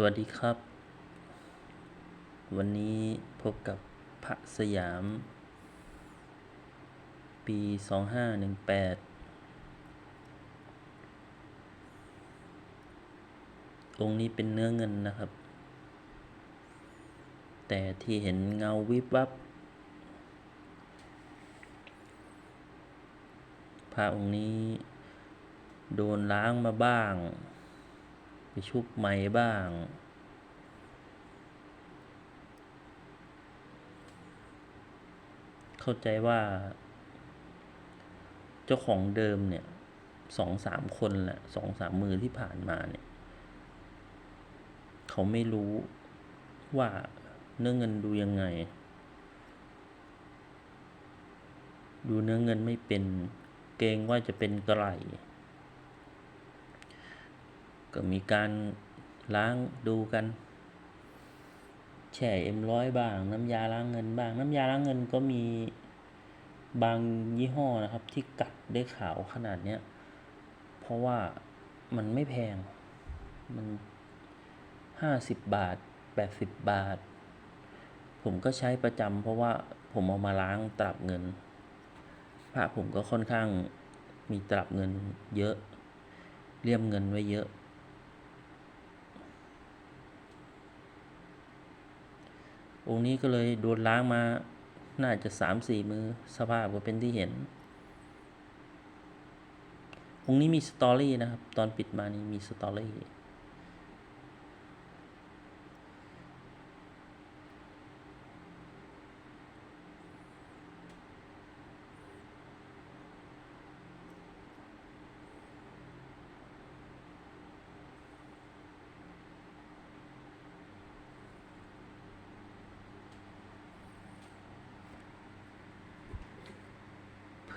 สวัสดีครับ วันนี้พบกับพระสยาม ปี 2518 องค์นี้เป็นเนื้อเงินนะครับ แต่ที่เห็นเงาวิบวับ พระองค์นี้โดนล้างมาบ้าง ชุบใหม่บ้าง เข้าใจว่า เจ้าของเดิมเนี่ยสองสามคนแหละสองสามมือที่ผ่านมาเนี่ย เขาไม่รู้ว่าเนื้อเงินดูยังไง ดูเนื้อเงินไม่เป็น เกรงว่าจะเป็นกระไหล ก็มีการล้างดูกัน แช่เอ็มร้อยบ้าง น้ำยาล้างเงินบ้าง น้ำยาล้างเงินก็มีบางยี่ห้อนะครับ ที่กัดได้ขาวขนาดเนี้ย เพราะว่ามันไม่แพง มันห้าสิบบาทแปดสิบบาท ผมก็ใช้ประจำเพราะว่าผมเอามาล้างตลับเงินพระผมก็ค่อนข้างมีตลับเงินเยอะ เลี่ยมเงินไว้เยอะ องค์นี้ก็เลยโดนล้างมา น่าจะสามสี่มือสภาพก็เป็นที่เห็น องค์นี้มีสตอรี่นะครับ ตอนปิดมานี่มีสตอรี่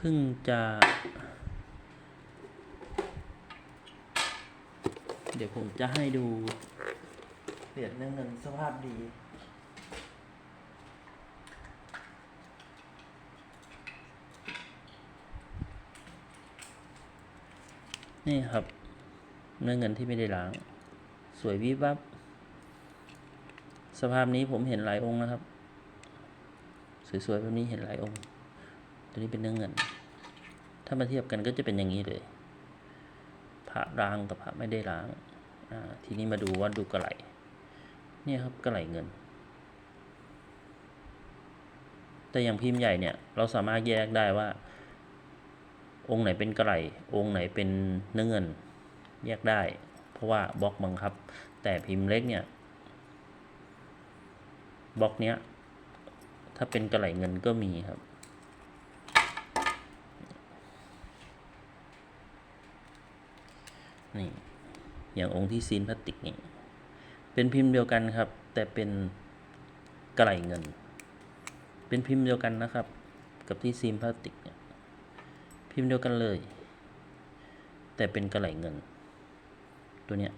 พิ่งจะ เดี๋ยวผมจะให้ดูเหรียญเนื้อเงินสภาพดีนี่ครับ เนื้อเงินที่ไม่ได้ล้าง สวยวิบวับ สภาพนี้ผมเห็นหลายองค์นะครับ สวยๆแบบนี้เห็นหลายองค์ ตัวนี้เป็นเนื้อเงิน ถ้ามาเทียบกันก็จะเป็นอย่างนี้เลยพระล้างกับพระไม่ได้ล้างทีนี้มาดูว่าดูกระไหลเนี่ยครับกระไหลเงิน แต่อย่างพิมพ์ใหญ่เนี่ย เราสามารถแยกได้ว่า องค์ไหนเป็นกระไหลองค์ไหนเป็นเนื้อเงิน แยกได้ เพราะว่าบล็อกบังคับ แต่พิมพ์เล็กเนี่ยบล็อกเนี้ย ถ้าเป็นกระไหลเงินก็มีครับ นี่อย่างองค์ที่ซีนพลาสติกนี่เป็นพิมพ์เดียวกันครับ แต่เป็นกระไหลเงิน เป็นพิมพ์เดียวกันนะครับ กับที่ซีนพลาสติกเนี่ยพิมพ์เดียวกันเลย แต่เป็นกระไหลเงิน ตัวเนี้ย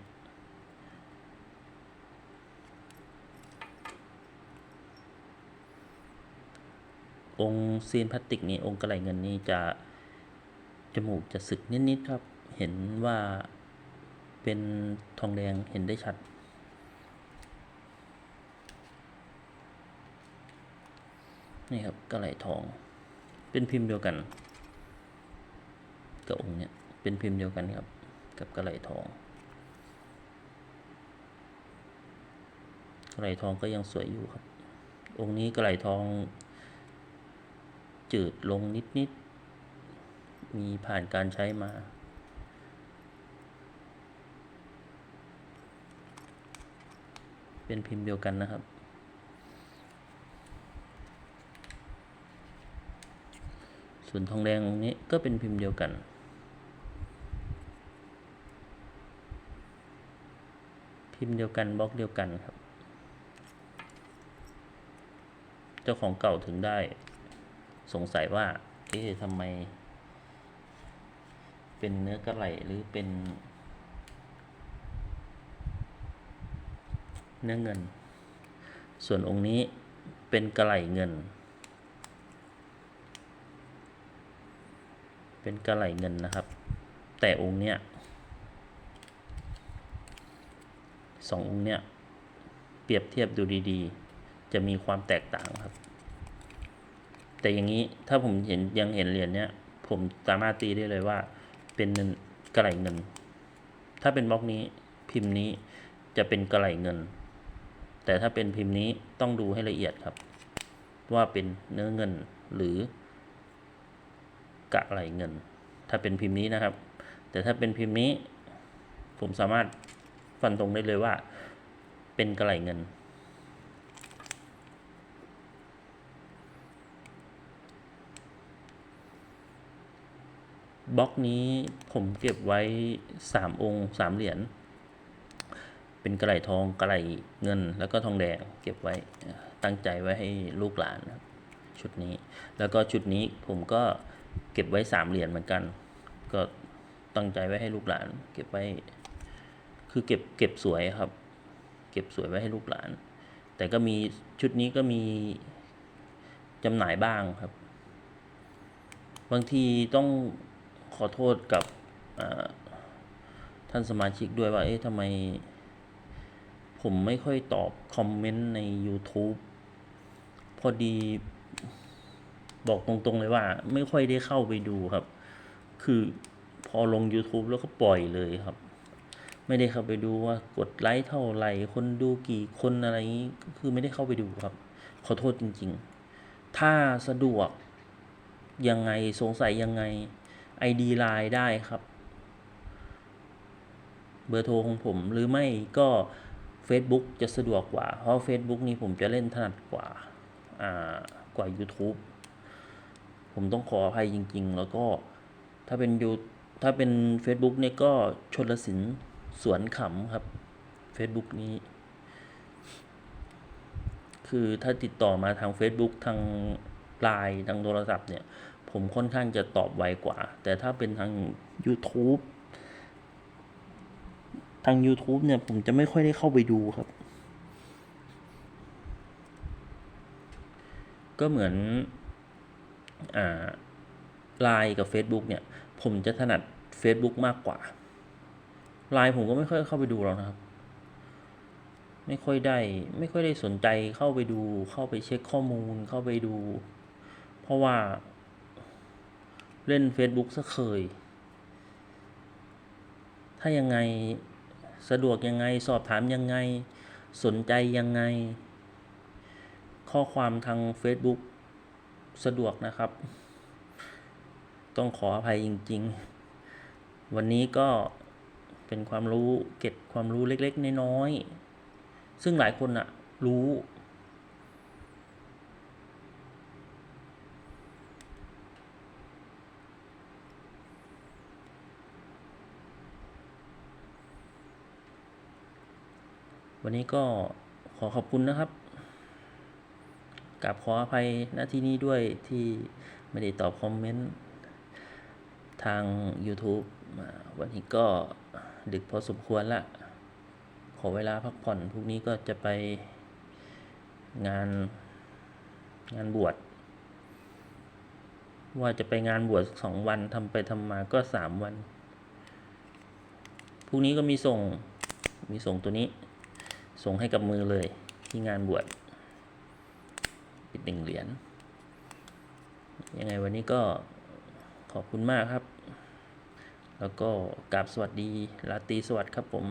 องค์ซีนพลาสติกนี่องค์กระไหลเงินนี่จะจมูกจะสึกนิดๆครับ เห็นว่า เป็นทองแดงเห็นได้ชัด นี่ครับกระไหลทอง เป็นพิมพ์เดียวกันกับองค์เนี้ยเป็นพิมพ์เดียวกันครับ กับกระไหลทองกระไหลทองก็ยังสวยอยู่ครับ องค์นี้กระไหลทอง จืดลงนิดๆมีผ่านการใช้มา เป็นพิมพ์เดียวกันนะครับ ส่วนทองแดงองค์นี้ก็เป็นพิมพ์เดียวกัน พิมพ์เดียวกันบล็อกเดียวกันครับ เจ้าของเก่าถึงได้สงสัยว่า เอ๊ะทำไม เป็นเนื้อกระไหลหรือเป็น เนื้อเงิน ส่วนองค์นี้เป็นกระไหลเงิน เป็นกระไหลเงินนะครับ แต่องค์เนี้ยสององค์เนี้ยเปรียบเทียบดูดีๆ จะมีความแตกต่างครับ แต่อย่างนี้ถ้าผมเห็นยังเห็นเหรียญเนี้ยผมสามารถตีได้เลยว่าเป็นเงินกระไหลเงิน ถ้าเป็นบล็อกนี้พิมพ์นี้จะเป็นกระไหลเงิน แต่ถ้าเป็นพิมพ์นี้ต้องดูให้ละเอียดครับ ว่าเป็นเนื้อเงินหรือกะไหลเงิน ถ้าเป็นพิมพ์นี้นะครับ แต่ถ้าเป็นพิมพ์นี้ ผมสามารถฟันตรงได้เลยว่า เป็นกะไหลเงิน บล็อกนี้ผมเก็บไว้สามองค์สามเหรียญ เป็นกระไหลทองกระไหลเงิน แล้วก็ทองแดงเก็บไว้ตั้งใจไว้ให้ลูกหลานนะชุดนี้ แล้วก็ชุดนี้ผมก็เก็บไว้สามเหรียญเหมือนกัน ก็ตั้งใจไว้ให้ลูกหลาน เก็บไว้ คือเก็บเก็บสวยครับ เก็บสวยไว้ให้ลูกหลาน แต่ก็มีชุดนี้ก็มีจำหน่ายบ้างครับ บางทีต้องขอโทษกับท่านสมาชิกด้วยว่า เอ๊ะทำไม ผมไม่ค่อยตอบคอมเมนต์ใน YouTube พอดี บอกตรงๆเลยว่า ไม่ค่อยได้เข้าไปดูครับ คือพอลง YouTube แล้วก็ปล่อยเลยครับ ไม่ได้เข้าไปดูว่ากดไลค์เท่าไหร่ คนดูกี่คนอะไรนี้ก็คือไม่ได้เข้าไปดูครับ ขอโทษจริง ๆ ถ้าสะดวกยังไงสงสัยยังไง ID ไลน์ได้ครับ เบอร์โทรของผมหรือไม่ก็ Facebook จะสะดวกกว่า เพราะ Facebook นี่ผมจะเล่นถนัดกว่า อ่า กว่า YouTube ผมต้องขออภัยจริง ๆ แล้วก็ถ้าเป็นยูถ้าเป็น Facebook เนี่ยก็ชนลสินสวนขำครับ Facebook นี้ คือถ้าติดต่อมาทาง Facebook ทางไลน์ทางโทรศัพท์เนี่ย ผมค่อนข้างจะตอบไวกว่า แต่ถ้าเป็นทาง YouTube ทาง YouTube เนี่ย ผมจะไม่ค่อยได้เข้าไปดูครับ ก็เหมือนอ่าไลน์กับ Facebook เนี่ย ผมจะถนัด Facebook มากกว่าไลน์ผมก็ไม่ค่อยเข้าไปดูหรอกนะครับ ไม่ค่อยได้ ไม่ค่อยได้สนใจเข้าไปดู เข้าไปเช็คข้อมูล เข้าไปดู เพราะว่าเล่น Facebook ซะเคย ถ้ายังไง สะดวกยังไง สอบถามยังไง สนใจยังไง ข้อความทาง Facebook สะดวกนะครับ ต้องขออภัยจริง ๆ วันนี้ก็เป็นความรู้เก็บความรู้เล็ก ๆ น้อยๆซึ่งหลายคนอะรู้ วันนี้ก็ขอขอบคุณนะครับกับขออภัยณที่นี้ด้วยที่ไม่ได้ตอบคอมเมนต์ทาง YouTube อ่าวันนี้ก็ดึกพอสมควรละ ขอเวลาพักผ่อนพรุ่งนี้ก็จะไปงานงานบวชว่าจะไปงานบวชสองวันทำไปทำมาก็สามวันพรุ่งนี้ก็มีส่งมีส่งตัวนี้ ส่งให้กับมือเลยที่งานบวชอีกหนึ่งเหรียญยังไงวันนี้ก็ขอบคุณมากครับ แล้วก็กราบสวัสดีราตรีสวัสดิ์ครับผม